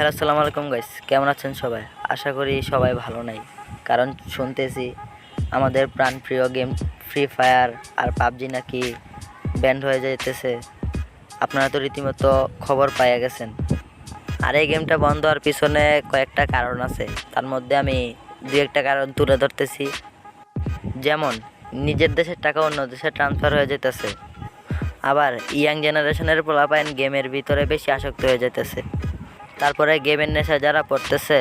Hello, আসসালামু আলাইকুম guys কেমন আছেন সবাই? আশা করি সবাই ভালো নাই। কারণ শুনতেছি আমাদের প্রাণপ্রিয় গেম ফ্রি ফায়ার আর পাবজি নাকি ব্যান্ড হয়ে যাইতেছে। আপনারা তো রীতিমতো খবর পাইয়া গেছেন। আর এই গেমটা বন্ধ হওয়ার পিছনে কয়েকটা কারণ আছে। তার মধ্যে আমি দু একটা কারণ তুলে ধরতেছি। যেমন, নিজের দেশের টাকা অন্য দেশে ট্রান্সফার হয়ে যেতেছে আবার ইয়াং জেনারেশনের পোলাপাইন গেমের ভিতরে বেশি আসক্ত হয়ে যেতেছে তারপরে গেমের নেশা যারা পড়তেছে,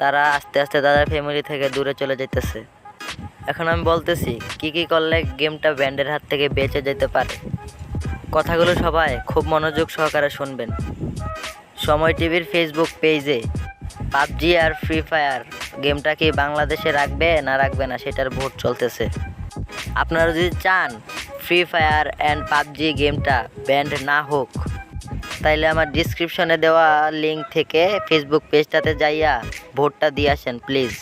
তারা আস্তে আস্তে তাদের ফ্যামিলি থেকে দূরে চলে যেতেছে এখন আমি বলতেছি, কি কি করলে গেমটা ব্যান্ডের হাত থেকে বেঁচে যেতে পারে? কথাগুলো সবাই খুব মনোযোগ সহকারে শুনবেন। সময় টিভির ফেসবুক পেজে পাবজি আর ফ্রি ফায়ার গেমটা কি বাংলাদেশে রাখবে না রাখবে না সেটার ভোট চলতেছে। আপনারা যদি চান ফ্রি ফায়ার অ্যান্ড পাবজি গেমটা ব্যান্ড না হোক তাইলে আমার ডিসক্রিপশনে দেওয়া লিঙ্ক থেকে ফেসবুক পেজটাতে যাইয়া ভোটটা দিয়ে আসেন প্লিজ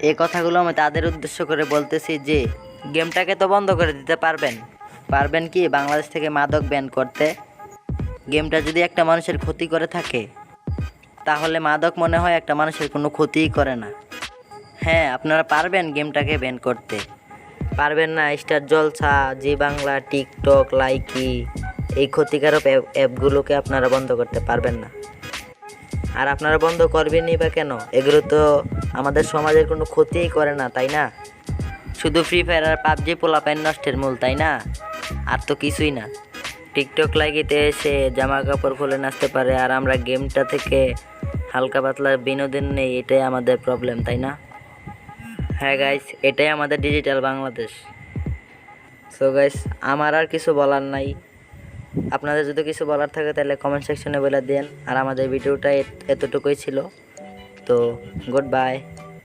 এই কথাগুলো আমি তাদের উদ্দেশ্য করে বলতেছি যে গেমটাকে তো বন্ধ করে দিতে পারবেন। পারবেন কি? বাংলাদেশ থেকে মাদক ব্যান করতে। গেমটা যদি একটা মানুষের ক্ষতি করে থাকে, তাহলে মাদক মনে হয় একটা মানুষের কোনো ক্ষতিই করে না। হ্যাঁ আপনারা পারবেন গেমটাকে ব্যান করতে। পারবেন না Star Jalsha, Zee Bangla TikTok Likee. এই ক্ষতিকারক অ্যাপ- অ্যাপগুলোকে আপনারা বন্ধ করতে পারবেন না। আর আপনারা বন্ধ করবেনই বা কেন? এগুলো তো আমাদের সমাজের কোনো ক্ষতিই করে না, তাই না? শুধু ফ্রি ফায়ার আর পাবজি পোলাপাইন নষ্টের মূল, তাই না? আর তো কিছুই না। টিকটক লাগিতে এসে জামা কাপড় খুলে নাচতে পারে আর আমরা গেমটা থেকে হালকা পাতলা বিনোদন নেই, এটাই আমাদের প্রবলেম তাই না? হ্যাঁ গাইস এটাই আমাদের ডিজিটাল বাংলাদেশ। সো গাইস আমার আর কিছু বলার নাই। আপনাদের যদি কিছু বলার থাকে তাহলে কমেন্ট সেকশনে বলে দেন। আর আমাদের ভিডিওটা এত- এতটুকুই ছিল। তো গুড বাই